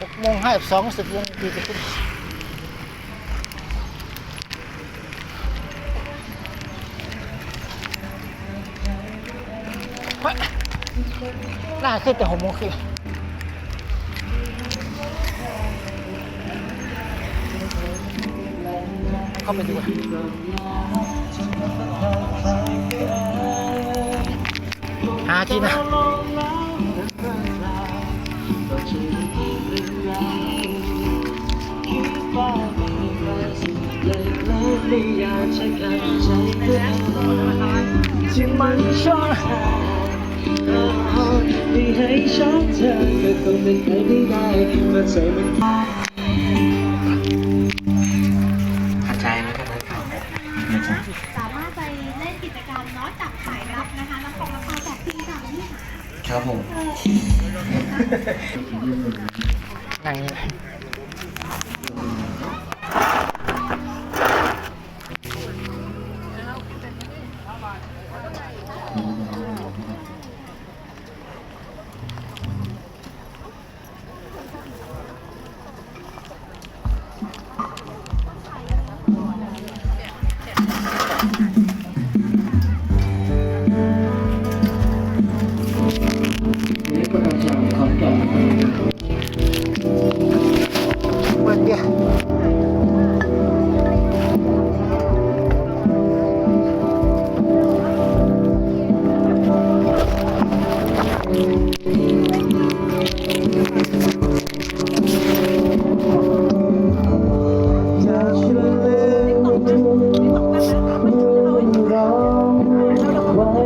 หกโมงห้าสองสิบวงตีจะขึ้นน่าขึ้นแต่หกโมงครึ่งเข้าไปดูอะหาที่นะ ที่มันชอบไม่ให้ชอบเธอก็คงเป็นใครไม่ได้เมื่อใจมันเข้าใจไหมครับเข้าใจสามารถไปเล่นกิจกรรมเนาะจับสายรับนะคะน้ำปองน้ำปลาแจกฟรีค่ะวันนี้ค่ะครับผมเออนั่งนี่แหละ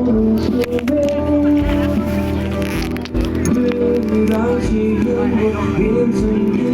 เรื่องราวที่ยังวนเวียนจน